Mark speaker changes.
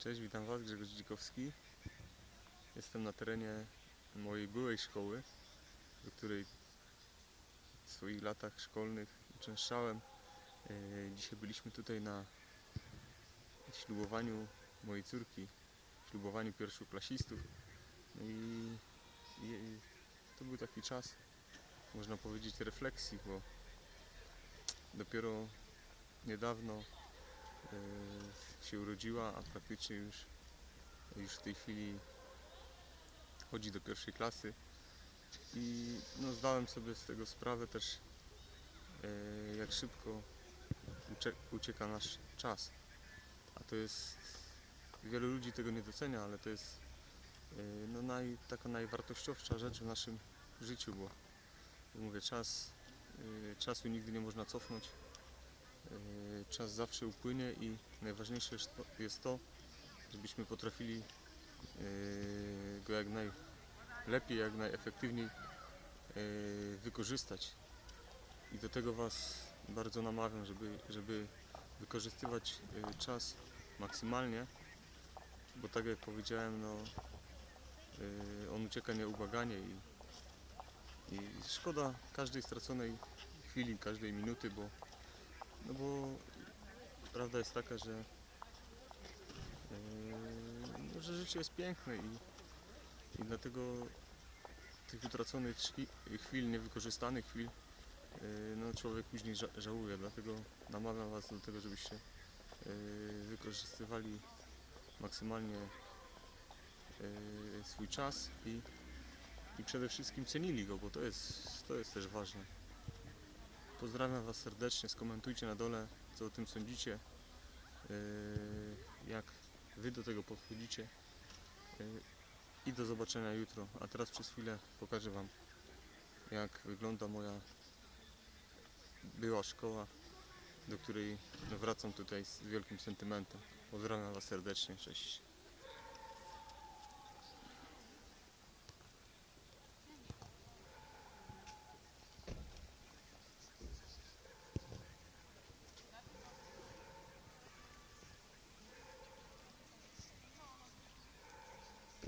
Speaker 1: Cześć, witam Was, Grzegorz Dzikowski. Jestem na terenie mojej byłej szkoły, do której w swoich latach szkolnych uczęszczałem. E, Dzisiaj byliśmy tutaj na ślubowaniu mojej córki, ślubowaniu pierwszoklasistów. No i, i to był taki czas, można powiedzieć, refleksji, bo dopiero niedawno się urodziła, a praktycznie już, już w tej chwili chodzi do pierwszej klasy. I no, zdałem sobie z tego sprawę też, e, jak szybko ucie, ucieka nasz czas. A to jest, wielu ludzi tego nie docenia, ale to jest e, no, naj, taka najwartościowsza rzecz w naszym życiu, bo mówię, czas, czasu nigdy nie można cofnąć. Czas zawsze upłynie i najważniejsze jest to- żebyśmy potrafili e, go jak najlepiej, jak najefektywniej e, wykorzystać. I do tego Was bardzo namawiam, żeby, żeby wykorzystywać e, czas maksymalnie, bo tak jak powiedziałem, no, on ucieka nieubłaganie i, i szkoda każdej straconej chwili, każdej minuty, bo no bo prawda jest taka, że, yy, no, że życie jest piękne i, i dlatego tych utraconych chwil, niewykorzystanych chwil, yy, no człowiek później ża- żałuje. Dlatego namawiam Was do tego, żebyście yy, wykorzystywali maksymalnie yy, swój czas i, i przede wszystkim cenili go, bo to jest, to jest też ważne. Pozdrawiam Was serdecznie, skomentujcie na dole, co o tym sądzicie, yy, jak Wy do tego podchodzicie yy, i do zobaczenia jutro. A teraz przez chwilę pokażę Wam, jak wygląda moja była szkoła, do której wracam tutaj z wielkim sentymentem. Pozdrawiam Was serdecznie, cześć.